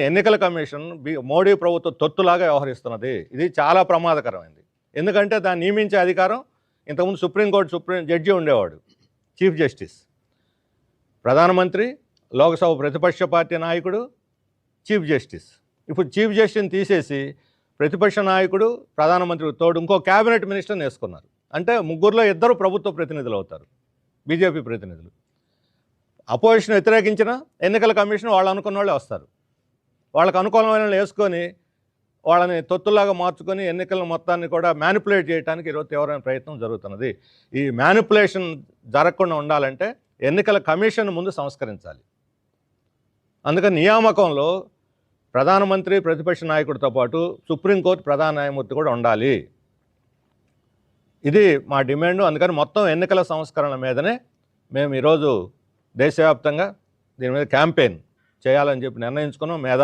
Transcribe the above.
ఎన్నికల commission B- Modi ప్రభుత్వ తొత్తులాగా వ్యవహరిస్తున్నది. ఇది చాలా ప్రమాదకరమైంది. ఎందుకంటే దాన్ని నియమించే అధికారం ఇంతకుముందు సుప్రీంకోర్టు సుప్రీం జడ్జి ఉండేవాడు చీఫ్ జస్టిస్. ప్రధానమంత్రి లోక్సభ ప్రతిపక్ష పార్టీ నాయకుడు చీఫ్ జస్టిస్. ఇప్పుడు చీఫ్ జస్టిస్ని తీసేసి ప్రతిపక్ష నాయకుడు ప్రధానమంత్రి తోడు ఇంకో క్యాబినెట్ మినిస్టర్ని వేసుకున్నారు. అంటే ముగ్గురులో ఇద్దరు ప్రభుత్వ ప్రతినిధులు అవుతారు బీజేపీ ప్రతినిధులు. అపోజిషన్ వ్యతిరేకించిన ఎన్నికల కమిషన్ వాళ్ళు అనుకున్న వాళ్ళే వస్తారు. వాళ్ళకు అనుకూలమైన వేసుకొని వాళ్ళని తొత్తులాగా మార్చుకొని ఎన్నికల మొత్తాన్ని కూడా మ్యానిపులేట్ చేయడానికి ఈరోజు తీవ్రమైన ప్రయత్నం జరుగుతున్నది. ఈ మ్యానిపులేషన్ జరగకుండా ఉండాలంటే ఎన్నికల కమిషన్ ముందు సంస్కరించాలి. అందుకని నియామకంలో ప్రధానమంత్రి ప్రతిపక్ష నాయకుడితో పాటు సుప్రీంకోర్టు ప్రధాన న్యాయమూర్తి కూడా ఉండాలి. ఇది మా డిమాండ్. అందుకని మొత్తం ఎన్నికల సంస్కరణ మీదనే మేము ఈరోజు దేశవ్యాప్తంగా దీని మీద క్యాంపెయిన్ చేయాలని చెప్పి నిర్ణయించుకున్నాం. మేధా